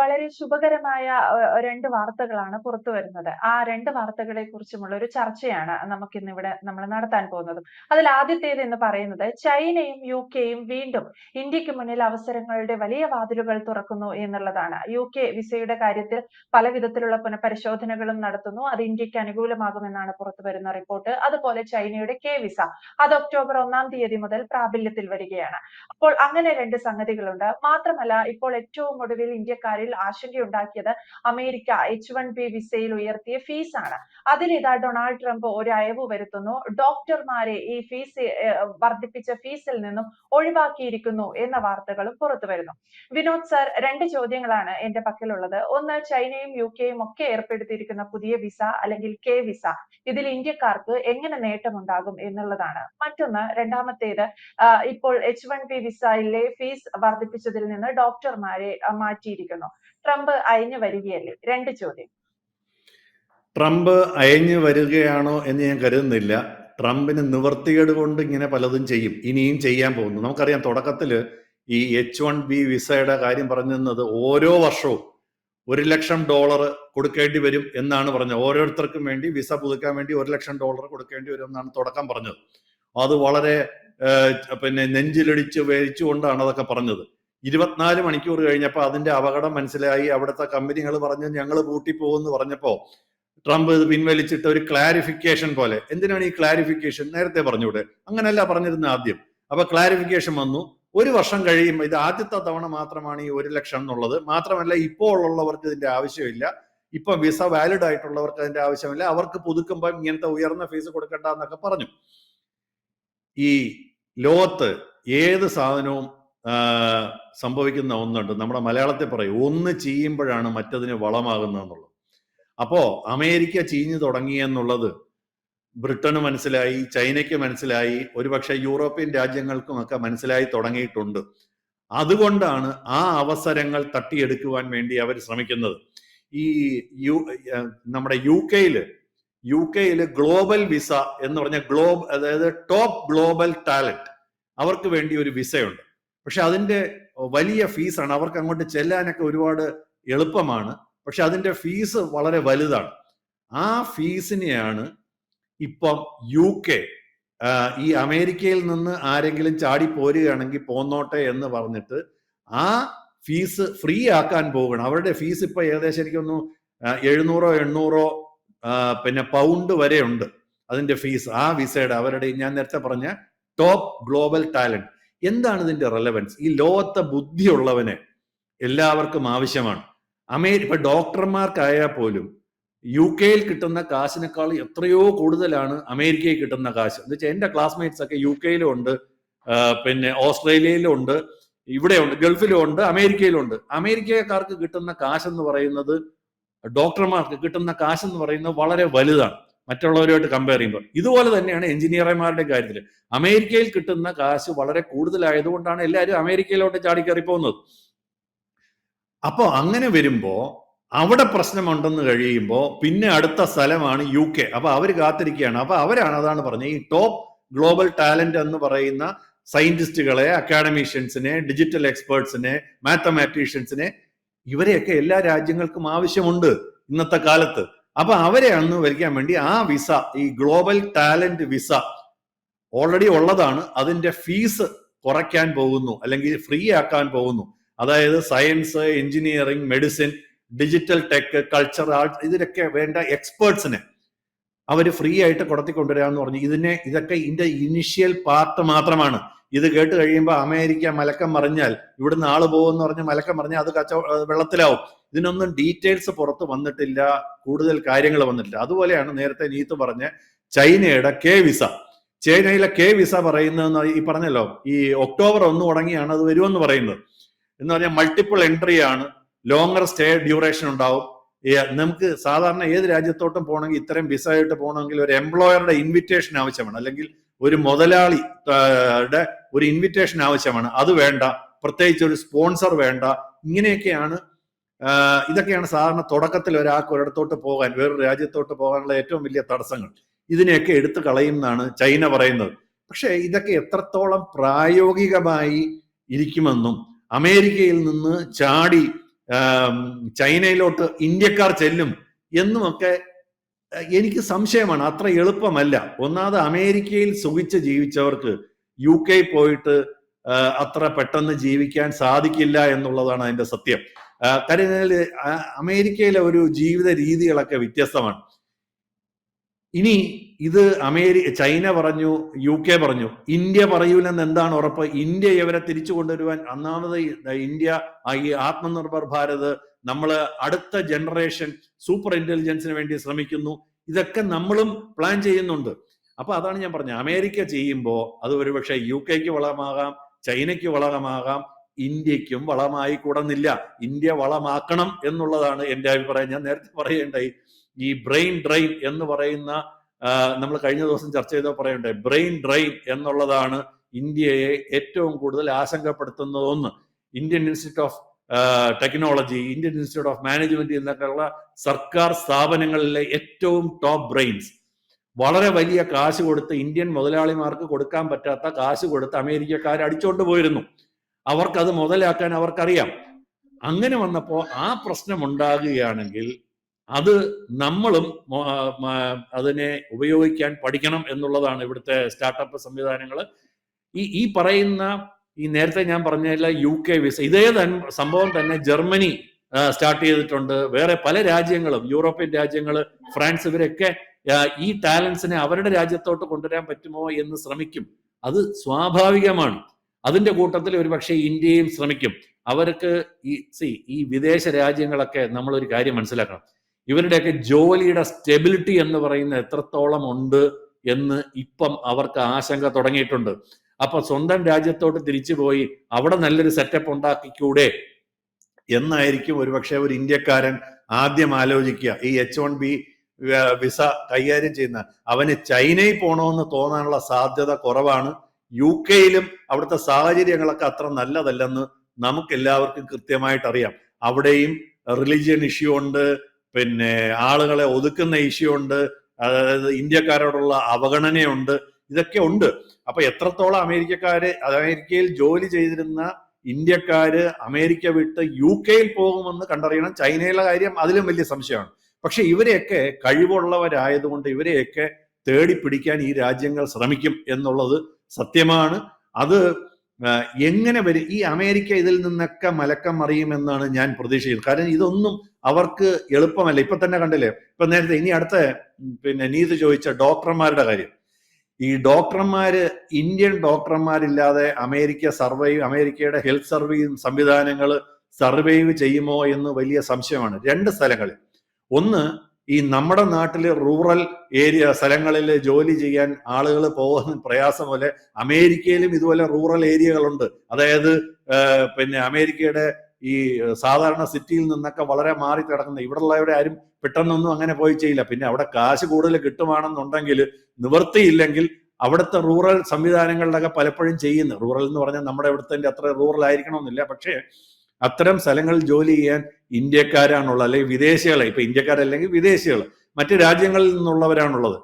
വളരെ ശുഭകരമായ രണ്ട് വാർത്തകളാണ് പുറത്തു വരുന്നത്. ആ രണ്ട് വാർത്തകളെ കുറിച്ചുമുള്ള ഒരു ചർച്ചയാണ് നമുക്കിന്നിവിടെ നമ്മൾ നടത്താൻ പോകുന്നത്. അതിൽ ആദ്യത്തേത് എന്ന് പറയുന്നത് ചൈനയും യു കെയും വീണ്ടും ഇന്ത്യയ്ക്ക് മുന്നിൽ അവസരങ്ങളുടെ വലിയ വാതിലുകൾ തുറക്കുന്നു എന്നുള്ളതാണ്. യു കെ വിസയുടെ കാര്യത്തിൽ പല വിധത്തിലുള്ള പുനഃപരിശോധനകളും നടത്തുന്നു. അത് ഇന്ത്യയ്ക്ക് അനുകൂലമാകുമെന്നാണ് പുറത്തു വരുന്ന റിപ്പോർട്ട്. അതുപോലെ ചൈനയുടെ കെ വിസ അത് ഒക്ടോബർ ഒന്നാം തീയതി മുതൽ പ്രാബല്യത്തിൽ വരികയാണ്. അപ്പോൾ അങ്ങനെ രണ്ട് സംഗതികളുണ്ട്. മാത്രമല്ല ഇപ്പോൾ ഏറ്റവും ഒടുവിൽ ഇന്ത്യക്കാരിൽ ആശങ്കയുണ്ടാക്കിയത് അമേരിക്ക എച്ച് വൺ ബി വിസയിൽ ഉയർത്തിയ ഫീസ് ആണ്. അതിലിതാ ഡൊണാൾഡ് ട്രംപ് ഒരു അയവ് വരുത്തുന്നു. ഡോക്ടർമാരെ ഈ ഫീസ് വർദ്ധിപ്പിച്ച ഫീസിൽ നിന്നും ഒഴിവാക്കിയിരിക്കുന്നു എന്ന വാർത്തകളും പുറത്തു വരുന്നു. വിനോദ് സർ രണ്ട് ചോദ്യങ്ങളാണ് എന്റെ പക്കലുള്ളത്. ഒന്ന് ചൈനയും യു കെയും ഒക്കെ ഏർപ്പെടുത്തിയിരിക്കുന്ന പുതിയ വിസ അല്ലെങ്കിൽ കെ വിസ ഇതിൽ ഇന്ത്യക്കാർക്ക് എങ്ങനെ നേട്ടമുണ്ടാകും എന്നുള്ളതാണ്. മറ്റൊന്ന് രണ്ടാമത്തേത് ഇപ്പോൾ എച്ച് വൺ ബി വിസയിലെ ഫീസ് വർദ്ധിപ്പിച്ചതിൽ നിന്ന് ഡോക്ടർമാരെ അഹ് മാറ്റിയിരിക്കുന്നു. ട്രംപ് അയഞ്ഞു വരികയല്ലേ? രണ്ട് ചോദ്യം. ട്രംപ് അയഞ്ഞു വരികയാണോ എന്ന് ഞാൻ കരുതുന്നില്ല. ട്രംപിന് നിവർത്തികേട് കൊണ്ട് ഇങ്ങനെ പലതും ചെയ്യും. ഇനിയും ചെയ്യാൻ പോകുന്നു. നമുക്കറിയാം തുടക്കത്തിൽ ഈ എച്ച് വൺ ബി വിസയുടെ കാര്യം പറഞ്ഞിരുന്നത് ഓരോ വർഷവും ഒരു ലക്ഷം ഡോളർ കൊടുക്കേണ്ടി വരും എന്നാണ് പറഞ്ഞത്. ഓരോരുത്തർക്കും വേണ്ടി വിസ പുതുക്കാൻ വേണ്ടി ഒരു ലക്ഷം ഡോളർ കൊടുക്കേണ്ടി വരും എന്നാണ് തുടക്കം പറഞ്ഞത്. അത് വളരെ പിന്നെ നെഞ്ചിലടിച്ച് വേവിച്ചുകൊണ്ടാണ് അതൊക്കെ പറഞ്ഞത്. ഇരുപത്തിനാല് മണിക്കൂർ കഴിഞ്ഞപ്പോൾ അതിന്റെ അപകടം മനസ്സിലായി. അവിടുത്തെ കമ്പനികൾ പറഞ്ഞു ഞങ്ങൾ പൂട്ടിപ്പോകുമെന്ന് പറഞ്ഞപ്പോൾ ട്രംപ് ഇത് പിൻവലിച്ചിട്ട് ഒരു ക്ലാരിഫിക്കേഷൻ പോലെ. എന്തിനാണ് ഈ ക്ലാരിഫിക്കേഷൻ നേരത്തെ പറഞ്ഞൂടെ. അങ്ങനെയല്ല പറഞ്ഞിരുന്ന ആദ്യം. അപ്പൊ ക്ലാരിഫിക്കേഷൻ വന്നു. ഒരു വർഷം കഴിയുമ്പോൾ ഇത് ആദ്യത്തെ തവണ മാത്രമാണ് ഈ ഒരു ലക്ഷം എന്നുള്ളത്. മാത്രമല്ല ഇപ്പോൾ ഉള്ളവർക്ക് ഇതിന്റെ ആവശ്യമില്ല. ഇപ്പൊ വിസ വാലിഡ് ആയിട്ടുള്ളവർക്ക് അതിന്റെ ആവശ്യമില്ല. അവർക്ക് പുതുക്കുമ്പോൾ ഇങ്ങനത്തെ ഉയർന്ന ഫീസ് കൊടുക്കണ്ട എന്നൊക്കെ പറഞ്ഞു. ഈ ലോകത്ത് ഏത് സാധനവും സംഭവിക്കുന്ന ഒന്നുണ്ട്. നമ്മുടെ മലയാളത്തിൽ പറയും ഒന്ന് ചെയ്യുമ്പോഴാണ് മറ്റതിന് വളമാകുന്നതെന്നുള്ളത്. അപ്പോ അമേരിക്ക ചീഞ്ഞു തുടങ്ങിയെന്നുള്ളത് ബ്രിട്ടന് മനസ്സിലായി ചൈനയ്ക്ക് മനസ്സിലായി ഒരുപക്ഷെ യൂറോപ്യൻ രാജ്യങ്ങൾക്കുമൊക്കെ മനസ്സിലായി തുടങ്ങിയിട്ടുണ്ട്. അതുകൊണ്ടാണ് ആ അവസരങ്ങൾ തട്ടിയെടുക്കുവാൻ വേണ്ടി അവർ ശ്രമിക്കുന്നത്. ഈ യു നമ്മുടെ യു കെയിൽ യു കെയിൽ ഗ്ലോബൽ വിസ എന്ന് പറഞ്ഞ ഗ്ലോബ് അതായത് ടോപ്പ് ഗ്ലോബൽ ടാലന്റ് അവർക്ക് വേണ്ടി ഒരു വിസയുണ്ട്. പക്ഷെ അതിന്റെ വലിയ ഫീസാണ്. അവർക്ക് അങ്ങോട്ട് ചെല്ലാനൊക്കെ ഒരുപാട് എളുപ്പമാണ്. പക്ഷെ അതിന്റെ ഫീസ് വളരെ വലുതാണ്. ആ ഫീസിനെയാണ് ഇപ്പം യു കെ ഈ അമേരിക്കയിൽ നിന്ന് ആരെങ്കിലും ചാടി പോരുകയാണെങ്കിൽ പോന്നോട്ടെ എന്ന് പറഞ്ഞിട്ട് ആ ഫീസ് ഫ്രീ ആക്കാൻ പോവുകയാണ്. അവരുടെ ഫീസ് ഇപ്പൊ ഏകദേശം എനിക്കൊന്നു എഴുന്നൂറോ എണ്ണൂറോ പിന്നെ പൗണ്ട് വരെ ഉണ്ട് അതിന്റെ ഫീസ്. ആ വിസയുടെ അവരുടെ ഞാൻ നേരത്തെ പറഞ്ഞ ടോപ്പ് ഗ്ലോബൽ ടാലന്റ് എന്താണ് ഇതിന്റെ റെലവൻസ് ഈ ലോകത്തെ ബുദ്ധിയുള്ളവനെ എല്ലാവർക്കും ആവശ്യമാണ്. അമേരി ഇപ്പൊ ഡോക്ടർമാർക്കായാൽ പോലും യു കെയിൽ കിട്ടുന്ന കാശിനേക്കാൾ എത്രയോ കൂടുതലാണ് അമേരിക്കയിൽ കിട്ടുന്ന കാശ്. എന്ന് വെച്ചാൽ എന്റെ ക്ലാസ്മേറ്റ്സ് ഒക്കെ യു കെയിലും ഉണ്ട് പിന്നെ ഓസ്ട്രേലിയയിലും ഉണ്ട് ഇവിടെയുണ്ട് ഗൾഫിലും ഉണ്ട് അമേരിക്കയിലും ഉണ്ട്. അമേരിക്കക്കാർക്ക് കിട്ടുന്ന കാശ് എന്ന് പറയുന്നത് ഡോക്ടർമാർക്ക് കിട്ടുന്ന കാശ് എന്ന് പറയുന്നത് വളരെ വലുതാണ്. മറ്റുള്ളവരുമായിട്ട് കമ്പയർ ചെയ്യുമ്പോൾ. ഇതുപോലെ തന്നെയാണ് എഞ്ചിനീയർമാരുടെ കാര്യത്തിൽ അമേരിക്കയിൽ കിട്ടുന്ന കാശ് വളരെ കൂടുതലായതുകൊണ്ടാണ് എല്ലാവരും അമേരിക്കയിലോട്ട് ചാടിക്കയറി പോകുന്നത് അപ്പോൾ അങ്ങനെ വരുമ്പോൾ അവിടെ പ്രശ്നമുണ്ടെന്ന് കഴിയുമ്പോൾ പിന്നെ അടുത്ത സ്ഥലമാണ് യു കെ അപ്പൊ അവർ കാത്തിരിക്കുകയാണ്. അപ്പൊ അവരാണ് അതാണ് പറഞ്ഞത് ഈ ടോപ്പ് ഗ്ലോബൽ ടാലന്റ് എന്ന് പറയുന്ന സയന്റിസ്റ്റുകളെ അക്കാഡമീഷ്യൻസിനെ ഡിജിറ്റൽ എക്സ്പേർട്സിനെ മാത്തമാറ്റീഷ്യൻസിനെ ഇവരെയൊക്കെ എല്ലാ രാജ്യങ്ങൾക്കും ആവശ്യമുണ്ട് ഇന്നത്തെ കാലത്ത്. അപ്പൊ അവരെ അന്ന് വരയ്ക്കാൻ വേണ്ടി ആ വിസ ഈ ഗ്ലോബൽ ടാലന്റ് വിസ ഓൾറെഡി ഉള്ളതാണ്. അതിന്റെ ഫീസ് കുറയ്ക്കാൻ പോകുന്നു അല്ലെങ്കിൽ ഫ്രീ ആക്കാൻ പോകുന്നു. അതായത് science engineering medicine digital tech culture arts ഇതിലൊക്കെ വേണ്ട എക്സ്പേർട്സിനെ അവർ ഫ്രീ ആയിട്ട് കൊടുത്തി കൊണ്ടുവരാന്ന് പറഞ്ഞു. ഇതിനെ ഇതൊക്കെ ഇതിന്റെ ഇനിഷ്യൽ പാർട്ട് മാത്രമാണ്. ഇത് കേട്ട് കഴിയുമ്പോൾ അമേരിക്ക മലക്കം മറിഞ്ഞാൽ ഇവിടുന്ന് ആൾ പോകുമെന്ന് പറഞ്ഞ് മലക്കം മറിഞ്ഞാൽ അത് കച്ച വെള്ളത്തിലാവും. ഇതിനൊന്നും ഡീറ്റെയിൽസ് പുറത്ത് വന്നിട്ടില്ല കൂടുതൽ കാര്യങ്ങൾ വന്നിട്ടില്ല. അതുപോലെയാണ് നേരത്തെ നീത്ത് പറഞ്ഞ ചൈനയുടെ കെ വിസ. ചൈനയിലെ കെ വിസ പറയുന്നതെന്ന് ഈ പറഞ്ഞല്ലോ ഈ ഒക്ടോബർ ഒന്ന് തുടങ്ങിയാണ് അത് വരുമെന്ന് പറയുന്നത്. എന്ന് പറഞ്ഞാൽ മൾട്ടിപ്പിൾ എൻട്രി ആണ് ലോങ്ങർ സ്റ്റേ ഡ്യൂറേഷൻ ഉണ്ടാവും. നമുക്ക് സാധാരണ ഏത് രാജ്യത്തോട്ടും പോകണമെങ്കിൽ ഇത്തരം വിസ ആയിട്ട് പോകണമെങ്കിൽ ഒരു എംപ്ലോയറുടെ ഇൻവിറ്റേഷൻ ആവശ്യമാണ്. അല്ലെങ്കിൽ ഒരു മുതലാളി ഒരു ഇൻവിറ്റേഷൻ ആവശ്യമാണ്. അത് വേണ്ട. പ്രത്യേകിച്ച് ഒരു സ്പോൺസർ വേണ്ട. ഇങ്ങനെയൊക്കെയാണ് ഇതൊക്കെയാണ് സാധാരണ തുടക്കത്തിൽ ഒരാൾക്ക് ഒരിടത്തോട്ട് പോകാൻ വേറൊരു രാജ്യത്തോട്ട് പോകാനുള്ള ഏറ്റവും വലിയ തടസ്സങ്ങൾ. ഇതിനെയൊക്കെ എടുത്തു കളയുമെന്നാണ് ചൈന പറയുന്നത്. പക്ഷേ ഇതൊക്കെ എത്രത്തോളം പ്രായോഗികമായി ഇരിക്കുമെന്നും അമേരിക്കയിൽ നിന്ന് ചാടി ചൈനയിലോട്ട് ഇന്ത്യക്കാർ ചെല്ലും എന്നുമൊക്കെ എനിക്ക് സംശയമാണ് അത്ര എളുപ്പമല്ല. ഒന്നാമത് അമേരിക്കയിൽ സുഖിച്ച് ജീവിച്ചവർക്ക് യു കെ പോയിട്ട് അത്ര പെട്ടെന്ന് ജീവിക്കാൻ സാധിക്കില്ല എന്നുള്ളതാണ് അതിന്റെ സത്യം. കാര്യം അമേരിക്കയിലെ ഒരു ജീവിത രീതികളൊക്കെ വ്യത്യസ്തമാണ്. ഇനി ഇത് അമേരി ചൈന പറഞ്ഞു യു കെ പറഞ്ഞു. ഇന്ത്യ പറയൂലെന്ന് എന്താണ് ഉറപ്പ്? ഇന്ത്യ ഇവരെ തിരിച്ചു കൊണ്ടുവരുവാൻ ഒന്നാമത് ഇന്ത്യ ഈ ആത്മനിർഭർ ഭാരത് നമ്മൾ അടുത്ത ജനറേഷൻ സൂപ്പർ ഇന്റലിജൻസിന് വേണ്ടി ശ്രമിക്കുന്നു. ഇതൊക്കെ നമ്മളും പ്ലാൻ ചെയ്യുന്നുണ്ട്. അപ്പൊ അതാണ് ഞാൻ പറഞ്ഞത്. അമേരിക്ക ചെയ്യുമ്പോൾ അത് ഒരുപക്ഷെ യു കെക്ക് വളമാകാം ചൈനയ്ക്ക് വളമാകാം ഇന്ത്യക്കും വളമായി കൂടന്നില്ല. ഇന്ത്യ വളമാക്കണം എന്നുള്ളതാണ് എന്റെ അഭിപ്രായം. ഞാൻ നേരത്തെ പറയേണ്ടായി. ഈ ബ്രെയിൻ ഡ്രെയിൻ എന്ന് പറയുന്ന നമ്മൾ കഴിഞ്ഞ ദിവസം ചർച്ച ചെയ്തോ പറയണ്ടേ ബ്രെയിൻ ഡ്രെയിൻ എന്നുള്ളതാണ് ഇന്ത്യയെ ഏറ്റവും കൂടുതൽ ആശങ്കപ്പെടുത്തുന്നതൊന്ന് Indian Institute of Technology Indian Institute of Management എന്നൊക്കെയുള്ള സർക്കാർ സ്ഥാപനങ്ങളിലെ ഏറ്റവും ടോപ്പ് ബ്രെയിൻസ് വളരെ വലിയ കാശ് കൊടുത്ത് ഇന്ത്യൻ മുതലാളിമാർക്ക് കൊടുക്കാൻ പറ്റാത്ത കാശ് കൊടുത്ത് അമേരിക്കക്കാർ അടിച്ചോണ്ട് പോയിരുന്നു. അവർക്കത് മുതലാക്കാൻ അവർക്കറിയാം. അങ്ങനെ വന്നപ്പോൾ ആ പ്രശ്നം ഉണ്ടാകുകയാണെങ്കിൽ അത് നമ്മളും അതിനെ ഉപയോഗിക്കാൻ പഠിക്കണം എന്നുള്ളതാണ് ഇവിടുത്തെ സ്റ്റാർട്ടപ്പ് സംവിധാനങ്ങൾ ഈ ഈ പറയുന്ന ഈ നേരത്തെ ഞാൻ പറഞ്ഞ യു കെ വിസ. ഇതേ സംഭവം തന്നെ ജർമ്മനി സ്റ്റാർട്ട് ചെയ്തിട്ടുണ്ട്. വേറെ പല രാജ്യങ്ങളും യൂറോപ്യൻ രാജ്യങ്ങൾ ഫ്രാൻസ് ഇവരൊക്കെ ഈ ടാലൻസിനെ അവരുടെ രാജ്യത്തോട്ട് കൊണ്ടുവരാൻ പറ്റുമോ എന്ന് ശ്രമിക്കും. അത് സ്വാഭാവികമാണ്. അതിന്റെ കൂട്ടത്തിൽ ഒരുപക്ഷെ ഇന്ത്യയും ശ്രമിക്കും. അവർക്ക് ഈ സി ഈ വിദേശ രാജ്യങ്ങളൊക്കെ നമ്മളൊരു കാര്യം മനസ്സിലാക്കണം. ഇവരുടെയൊക്കെ ജോലിയുടെ സ്റ്റെബിലിറ്റി എന്ന് പറയുന്ന എത്രത്തോളം ഉണ്ട് എന്ന് ഇപ്പം അവർക്ക് ആശങ്ക തുടങ്ങിയിട്ടുണ്ട്. അപ്പൊ സ്വന്തം രാജ്യത്തോട്ട് തിരിച്ചു പോയി അവിടെ നല്ലൊരു സെറ്റപ്പ് ഉണ്ടാക്കിക്കൂടെ? എന്നായിരിക്കും ഒരുപക്ഷെ ഒരു ഇന്ത്യക്കാരൻ ആദ്യം ആലോചിക്കുക. ഈ എച്ച് വൺ ബി വിസ കൈകാര്യം ചെയ്യുന്ന അവന് ചൈനയിൽ പോകണമെന്ന് തോന്നാനുള്ള സാധ്യത കുറവാണ്. യു കെയിലും അവിടുത്തെ സാഹചര്യങ്ങളൊക്കെ അത്ര നല്ലതല്ലെന്ന് നമുക്ക് എല്ലാവർക്കും കൃത്യമായിട്ട് അറിയാം അവിടെയും റിലിജിയൻ ഇഷ്യൂ ഉണ്ട് പിന്നെ ആളുകളെ ഒതുക്കുന്ന ഇഷ്യൂ ഉണ്ട് അതായത് ഇന്ത്യക്കാരോടുള്ള അവഗണനയുണ്ട്. ഇതൊക്കെ ഉണ്ട്. അപ്പൊ എത്രത്തോളം അമേരിക്കക്കാര് അമേരിക്കയിൽ ജോലി ചെയ്തിരുന്ന ഇന്ത്യക്കാര് അമേരിക്ക വിട്ട് യു കെയിൽ പോകുമെന്ന് കണ്ടറിയണം. ചൈനയിലെ കാര്യം അതിലും വലിയ സംശയമാണ്. പക്ഷെ ഇവരെയൊക്കെ കഴിവുള്ളവരായതുകൊണ്ട് ഇവരെയൊക്കെ തേടി പിടിക്കാൻ ഈ രാജ്യങ്ങൾ ശ്രമിക്കും എന്നുള്ളത് സത്യമാണ്. അത് എങ്ങനെ വരും? ഈ അമേരിക്ക ഇതിൽ നിന്നൊക്കെ മലക്കം മറിയുമെന്നാണ് ഞാൻ പ്രതീക്ഷിക്കുന്നത്. കാരണം ഇതൊന്നും അവർക്ക് എളുപ്പമല്ല. ഇപ്പൊ തന്നെ കണ്ടില്ലേ? ഇപ്പൊ നേരത്തെ ഇനി അടുത്ത പിന്നെ നീതി ചോദിച്ച ഡോക്ടർമാരുടെ കാര്യം. ഈ ഡോക്ടർമാര് ഇന്ത്യൻ ഡോക്ടർമാരില്ലാതെ അമേരിക്ക സർവൈവ് അമേരിക്കയുടെ ഹെൽത്ത് സർവീസ് സംവിധാനങ്ങൾ സർവൈവ് ചെയ്യുമോ എന്ന് വലിയ സംശയമാണ്. രണ്ട് സ്ഥലങ്ങളിൽ. ഒന്ന് ഈ നമ്മുടെ നാട്ടിലെ റൂറൽ ഏരിയ സ്ഥലങ്ങളിൽ ജോലി ചെയ്യാൻ ആളുകൾ പോകുന്ന പ്രയാസം പോലെ അമേരിക്കയിലും ഇതുപോലെ റൂറൽ ഏരിയകളുണ്ട്. അതായത് പിന്നെ അമേരിക്കയുടെ ഈ സാധാരണ സിറ്റിയിൽ നിന്നൊക്കെ വളരെ മാറി കിടക്കുന്ന ഇവിടെ ഉള്ളവരെ ആരും പെട്ടെന്നൊന്നും അങ്ങനെ പോയി ചെയ്യില്ല. പിന്നെ അവിടെ കാശ് കൂടുതൽ കിട്ടുവാണെന്നുണ്ടെങ്കിൽ നിവൃത്തിയില്ലെങ്കിൽ അവിടുത്തെ റൂറൽ സംവിധാനങ്ങളിലൊക്കെ പലപ്പോഴും ചെയ്യുന്നു. റൂറൽ എന്ന് പറഞ്ഞാൽ നമ്മുടെ ഇവിടുത്തെ അത്ര റൂറൽ ആയിരിക്കണമെന്നില്ല. പക്ഷേ അത്തരം സ്ഥലങ്ങളിൽ ജോലി ചെയ്യാൻ ഇന്ത്യക്കാരാണുള്ളത് അല്ലെങ്കിൽ വിദേശികളെ. ഇപ്പൊ ഇന്ത്യക്കാരല്ലെങ്കിൽ വിദേശികൾ. മറ്റ് രാജ്യങ്ങളിൽ നിന്നുള്ളവരാണുള്ളത്.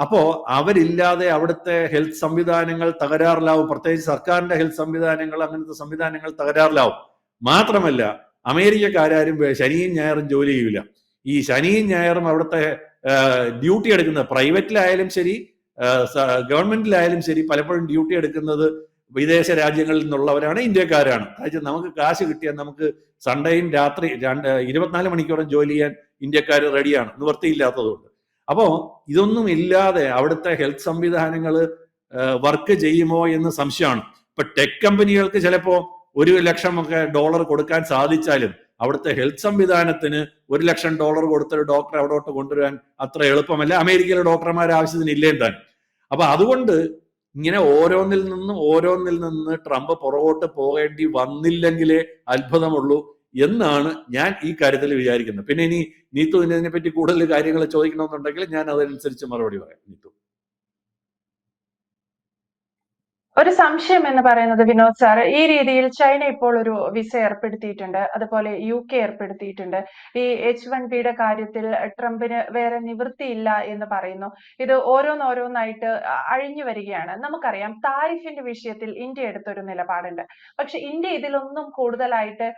അപ്പോ അവരില്ലാതെ അവിടുത്തെ ഹെൽത്ത് സംവിധാനങ്ങൾ തകരാറിലാവും. പ്രത്യേകിച്ച് സർക്കാരിന്റെ ഹെൽത്ത് സംവിധാനങ്ങൾ അങ്ങനത്തെ സംവിധാനങ്ങൾ തകരാറിലാവും. മാത്രമല്ല അമേരിക്കക്കാരും ശനിയും ഞായറും ജോലി ചെയ്യൂല. ഈ ശനിയും ഞായറും അവിടുത്തെ ഡ്യൂട്ടി എടുക്കുന്നത് പ്രൈവറ്റിലായാലും ശരി ഗവൺമെന്റിലായാലും ശരി പലപ്പോഴും ഡ്യൂട്ടി എടുക്കുന്നത് വിദേശ രാജ്യങ്ങളിൽ നിന്നുള്ളവരാണ് ഇന്ത്യക്കാരാണ്. അതായത് നമുക്ക് കാശ് കിട്ടിയാൽ നമുക്ക് സൺഡേയും രാത്രി രണ്ട് ഇരുപത്തിനാല് മണിക്കൂറും ജോലി ചെയ്യാൻ ഇന്ത്യക്കാർ റെഡിയാണ്. നിവൃത്തിയില്ലാത്തതുകൊണ്ട് അപ്പോൾ ഇതൊന്നും ഇല്ലാതെ അവിടുത്തെ ഹെൽത്ത് സംവിധാനങ്ങൾ വർക്ക് ചെയ്യുമോ എന്ന് സംശയമാണ്. ഇപ്പൊ ടെക് കമ്പനികൾക്ക് ചിലപ്പോ ഒരു ലക്ഷം ഒക്കെ ഡോളർ കൊടുക്കാൻ സാധിച്ചാലും അവിടുത്തെ ഹെൽത്ത് സംവിധാനത്തിന് ഒരു ലക്ഷം ഡോളർ കൊടുത്തൊരു ഡോക്ടറെ അവിടോട്ട് കൊണ്ടുവരാൻ അത്ര എളുപ്പമല്ല. അമേരിക്കയിലെ ഡോക്ടർമാരെ ആവശ്യത്തിന് ഇല്ലേ താൻ അപ്പൊ അതുകൊണ്ട് ഇങ്ങനെ ഓരോന്നിൽ നിന്നും ഓരോന്നിൽ നിന്ന് ട്രംപ് പുറകോട്ട് പോകേണ്ടി വന്നില്ലെങ്കിലേ അത്ഭുതമുള്ളൂ എന്നാണ് ഞാൻ ഈ കാര്യത്തിൽ വിചാരിക്കുന്നത്. പിന്നെ ഇനി നീത്തു ഇതിനെ പറ്റി കൂടുതൽ കാര്യങ്ങൾ ചോദിക്കണമെന്നുണ്ടെങ്കിൽ ഞാൻ അതനുസരിച്ച് മറുപടി പറയാം. നീത്തു ഒരു സംശയം എന്ന് പറയുന്നത് വിനോദ് സാർ ഈ രീതിയിൽ ചൈന ഇപ്പോൾ ഒരു വിസ ഏർപ്പെടുത്തിയിട്ടുണ്ട് അതുപോലെ യു കെ ഏർപ്പെടുത്തിയിട്ടുണ്ട്. ഈ എച്ച് വൺ ബിയുടെ കാര്യത്തിൽ ട്രംപിന് വേറെ നിവൃത്തിയില്ല എന്ന് പറയുന്നു. ഇത് ഓരോന്നോരോന്നായിട്ട് അഴിഞ്ഞു വരികയാണ്. നമുക്കറിയാം താരിഫിന്റെ വിഷയത്തിൽ ഇന്ത്യ എടുത്തൊരു നിലപാടുണ്ട്. പക്ഷെ ഇന്ത്യ ഇതിലൊന്നും കൂടുതലായിട്ട്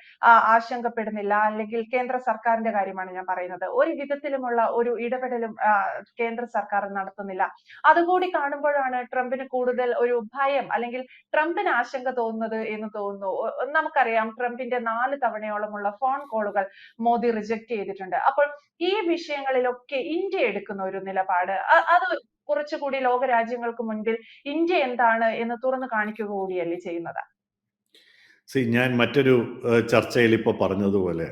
ആശങ്കപ്പെടുന്നില്ല. അല്ലെങ്കിൽ കേന്ദ്ര സർക്കാരിന്റെ കാര്യമാണ് ഞാൻ പറയുന്നത്. ഒരു വിധത്തിലുമുള്ള ഒരു ഇടപെടലും കേന്ദ്ര സർക്കാർ നടത്തുന്നില്ല. അതുകൂടി കാണുമ്പോഴാണ് ട്രംപിന് കൂടുതൽ ഒരു ഭയം അല്ലെങ്കിൽ ട്രംപിന് ആശങ്ക തോന്നുന്നത് എന്ന് തോന്നുന്നു. നമുക്കറിയാം ട്രംപിന്റെ നാല് തവണയോളമുള്ള ഫോൺ കോളുകൾ മോദി റിജക്ട് ചെയ്തിട്ടുണ്ട്. അപ്പോൾ ഈ വിഷയങ്ങളിലൊക്കെ ഇന്ത്യ എടുക്കുന്ന ഒരു നിലപാട് അത് കുറച്ചുകൂടി ലോക രാജ്യങ്ങൾക്ക് മുൻപിൽ ഇന്ത്യ എന്താണ് എന്ന് തുറന്നു കാണിക്കുക കൂടിയല്ലേ ചെയ്യുന്നത്? സി ഞാൻ മറ്റൊരു ചർച്ചയിൽ ഇപ്പോൾ പറഞ്ഞതുപോലെ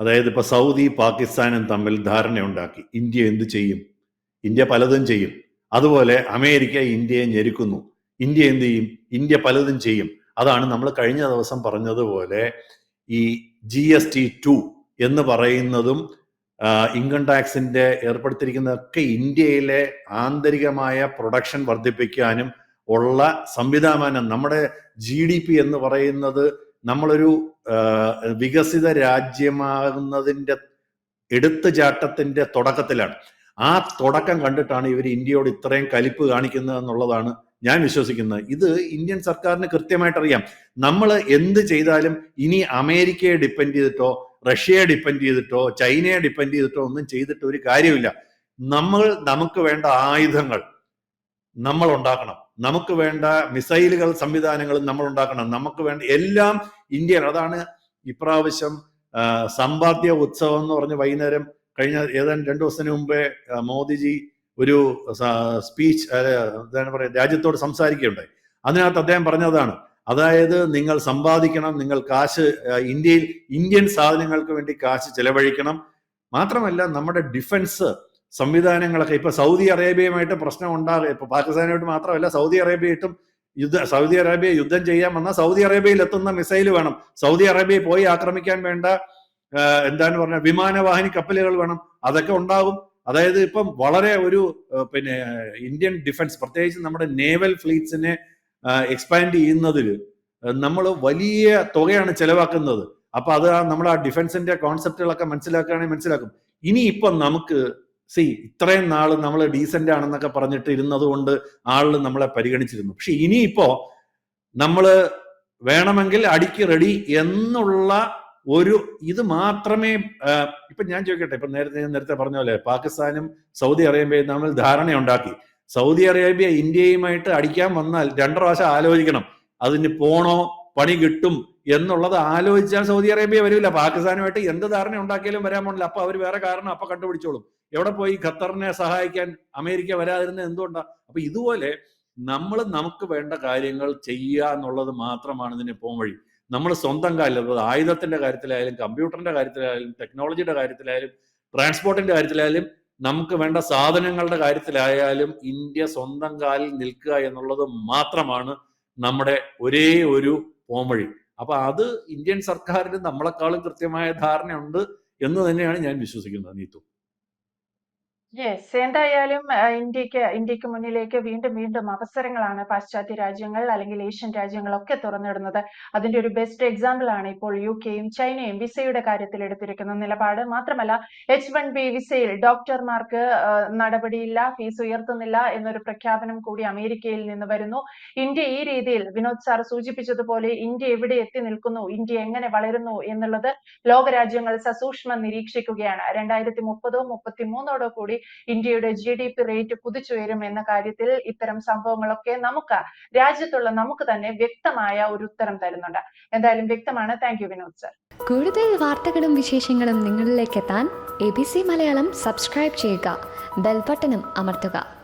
അതായത് ഇപ്പൊ സൗദി പാകിസ്ഥാനും തമ്മിൽ ധാരണയുണ്ടാക്കി ഇന്ത്യ എന്ത് ചെയ്യും? ഇന്ത്യ പലതും ചെയ്യും. അതുപോലെ അമേരിക്ക ഇന്ത്യയെ ഞെരുക്കുന്നു. ഇന്ത്യ എന്ത് ചെയ്യും? ഇന്ത്യ പലതും ചെയ്യും. അതാണ് നമ്മൾ കഴിഞ്ഞ ദിവസം പറഞ്ഞതുപോലെ ഈ ജി എസ് ടി ടു എന്ന് പറയുന്നതും ഇൻകം ടാക്സിന്റെ ഏർപ്പെടുത്തിയിരിക്കുന്നതൊക്കെ ഇന്ത്യയിലെ ആന്തരികമായ പ്രൊഡക്ഷൻ വർദ്ധിപ്പിക്കാനും ഉള്ള സംവിധാനം. നമ്മുടെ ജി ഡി പി എന്ന് പറയുന്നത് നമ്മളൊരു വികസിത രാജ്യമാകുന്നതിന്റെ എടുത്തുചാട്ടത്തിന്റെ തുടക്കത്തിലാണ്. ആ തുടക്കം കണ്ടിട്ടാണ് ഇവർ ഇന്ത്യയോട് ഇത്രയും കലിപ്പ് കാണിക്കുന്നത് എന്നുള്ളതാണ് ഞാൻ വിശ്വസിക്കുന്നത് ഇത് ഇന്ത്യൻ സർക്കാരിന് കൃത്യമായിട്ട് അറിയാം നമ്മൾ എന്ത് ചെയ്താലും ഇനി അമേരിക്കയെ ഡിപ്പെൻഡ് ചെയ്തിട്ടോ റഷ്യയെ ഡിപ്പെൻഡ് ചെയ്തിട്ടോ ചൈനയെ ഡിപ്പെൻഡ് ചെയ്തിട്ടോ ഒന്നും ചെയ്തിട്ട് ഒരു കാര്യമില്ല. നമ്മൾ നമുക്ക് വേണ്ട ആയുധങ്ങൾ നമ്മൾ ഉണ്ടാക്കണം. നമുക്ക് വേണ്ട മിസൈലുകൾ സംവിധാനങ്ങളും നമ്മൾ ഉണ്ടാക്കണം. നമുക്ക് വേണ്ട എല്ലാം ഇന്ത്യ അതാണ് ഇപ്രാവശ്യം സമ്പാദ്യ ഉത്സവം എന്ന് പറഞ്ഞ് വൈകുന്നേരം കഴിഞ്ഞ ഏതാണ്ട് രണ്ടു ദിവസത്തിന് മുമ്പേ മോദിജി ഒരു സ്പീച്ച് എന്താണ് പറയുക രാജ്യത്തോട് സംസാരിക്കുകയുണ്ടായി. അതിനകത്ത് അദ്ദേഹം പറഞ്ഞതാണ് അതായത് നിങ്ങൾ സമ്പാദിക്കണം നിങ്ങൾ കാശ് ഇന്ത്യയിൽ ഇന്ത്യൻ സാധനങ്ങൾക്ക് വേണ്ടി കാശ് ചെലവഴിക്കണം. മാത്രമല്ല നമ്മുടെ ഡിഫൻസ് സംവിധാനങ്ങളൊക്കെ ഇപ്പൊ സൗദി അറേബ്യയുമായിട്ട് പ്രശ്നം ഉണ്ടാകും ഇപ്പൊ പാകിസ്ഥാനുമായിട്ട് മാത്രമല്ല സൗദി അറേബ്യയായിട്ടും യുദ്ധ സൗദി അറേബ്യ യുദ്ധം ചെയ്യാൻ വന്നാൽ സൗദി അറേബ്യയിൽ എത്തുന്ന മിസൈൽ വേണം. സൗദി അറേബ്യയിൽ പോയി ആക്രമിക്കാൻ വേണ്ട എന്താണ് പറഞ്ഞ വിമാനവാഹിനി കപ്പലുകൾ വേണം. അതൊക്കെ ഉണ്ടാകും. അതായത് ഇപ്പം വളരെ ഒരു പിന്നെ ഇന്ത്യൻ ഡിഫൻസ് പ്രത്യേകിച്ച് നമ്മുടെ നേവൽ ഫ്ലീറ്റ്സിനെ എക്സ്പാൻഡ് ചെയ്യുന്നതിൽ നമ്മൾ വലിയ തുകയാണ് ചെലവാക്കുന്നത്. അപ്പൊ അത് നമ്മൾ ആ ഡിഫൻസിന്റെ കോൺസെപ്റ്റുകളൊക്കെ മനസ്സിലാക്കുകയാണെങ്കിൽ മനസ്സിലാക്കും. ഇനി ഇപ്പം നമുക്ക് സി ഇത്രയും നാൾ നമ്മൾ ഡീസന്റ് ആണെന്നൊക്കെ പറഞ്ഞിട്ട് ഇരുന്നത് കൊണ്ട് ആളുകൾ നമ്മളെ പരിഗണിച്ചിരുന്നു. പക്ഷെ ഇനിയിപ്പോ നമ്മൾ വേണമെങ്കിൽ അടിക്ക് റെഡി എന്നുള്ള ഒരു ഇത് മാത്രമേ ഇപ്പൊ ഞാൻ ചോദിക്കട്ടെ ഇപ്പൊ നേരത്തെ ഞാൻ നേരത്തെ പറഞ്ഞ പോലെ പാകിസ്ഥാനും സൗദി അറേബ്യയും തമ്മിൽ ധാരണയുണ്ടാക്കി. സൗദി അറേബ്യ ഇന്ത്യയുമായിട്ട് അടിക്കാൻ വന്നാൽ രണ്ടു പ്രാവശ്യം ആലോചിക്കണം. അതിന് പോണോ പണി കിട്ടും എന്നുള്ളത് ആലോചിച്ചാൽ സൗദി അറേബ്യ വരില്ല. പാകിസ്ഥാനുമായിട്ട് എന്ത് ധാരണ ഉണ്ടാക്കിയാലും വരാൻ പോണില്ല. അപ്പൊ അവർ വേറെ കാരണം അപ്പൊ കണ്ടുപിടിച്ചോളും. എവിടെ പോയി ഖത്തറിനെ സഹായിക്കാൻ അമേരിക്ക വരാതിരുന്ന എന്തുകൊണ്ടാ? അപ്പൊ ഇതുപോലെ നമ്മൾ നമുക്ക് വേണ്ട കാര്യങ്ങൾ ചെയ്യുക എന്നുള്ളത് മാത്രമാണ് ഇതിന് പോം വഴി. നമ്മൾ സ്വന്തം കാലിൽ ആയുധത്തിന്റെ കാര്യത്തിലായാലും കമ്പ്യൂട്ടറിന്റെ കാര്യത്തിലായാലും ടെക്നോളജിയുടെ കാര്യത്തിലായാലും ട്രാൻസ്പോർട്ടിന്റെ കാര്യത്തിലായാലും നമുക്ക് വേണ്ട സാധനങ്ങളുടെ കാര്യത്തിലായാലും ഇന്ത്യ സ്വന്തം കാലിൽ നിൽക്കുക എന്നുള്ളത് മാത്രമാണ് നമ്മുടെ ഒരേ ഒരു പോംവഴി. അപ്പൊ അത് ഇന്ത്യൻ സർക്കാരിന് നമ്മളെക്കാളും കൃത്യമായ ധാരണയുണ്ട് എന്ന് തന്നെയാണ് ഞാൻ വിശ്വസിക്കുന്നത് നീതു. യെസ് എന്തായാലും ഇന്ത്യയ്ക്ക് ഇന്ത്യയ്ക്ക് മുന്നിലേക്ക് വീണ്ടും വീണ്ടും അവസരങ്ങളാണ് പാശ്ചാത്യ രാജ്യങ്ങൾ അല്ലെങ്കിൽ ഏഷ്യൻ രാജ്യങ്ങളൊക്കെ തുറന്നിടുന്നത്. അതിന്റെ ഒരു ബെസ്റ്റ് എക്സാമ്പിൾ ആണ് ഇപ്പോൾ യു കെയും ചൈനയും വിസയുടെ കാര്യത്തിൽ എടുത്തിരിക്കുന്ന നിലപാട്. മാത്രമല്ല എച്ച് വൺ ബി വിസയിൽ ഡോക്ടർമാർക്ക് നടപടിയില്ല ഫീസ് ഉയർത്തുന്നില്ല എന്നൊരു പ്രഖ്യാപനം കൂടി അമേരിക്കയിൽ നിന്ന് വരുന്നു. ഇന്ത്യ ഈ രീതിയിൽ വിനോദ് സാർ സൂചിപ്പിച്ചതുപോലെ ഇന്ത്യ എവിടെ എത്തി നിൽക്കുന്നു ഇന്ത്യ എങ്ങനെ വളരുന്നു എന്നുള്ളത് ലോകരാജ്യങ്ങൾ സസൂക്ഷ്മം നിരീക്ഷിക്കുകയാണ്. രണ്ടായിരത്തി മുപ്പതോ മുപ്പത്തിമൂന്നോടോ കൂടി ഇന്ത്യയുടെ ജി ഡി പി റേറ്റ് കുതിച്ചുയരും എന്ന കാര്യത്തിൽ ഇത്തരം സംഭവങ്ങളൊക്കെ നമുക്ക് രാജ്യത്തുള്ള നമുക്ക് തന്നെ വ്യക്തമായ ഒരു ഉത്തരം തരുന്നുണ്ട്. എന്തായാലും വ്യക്തമാണ്. താങ്ക് യു വിനോദ് സർ കൂടുതൽ വാർത്തകളും വിശേഷങ്ങളും നിങ്ങളിലേക്ക് എത്താൻ A B C Malayalam subscribe ചെയ്യുക ബെൽബട്ടനും അമർത്തുക.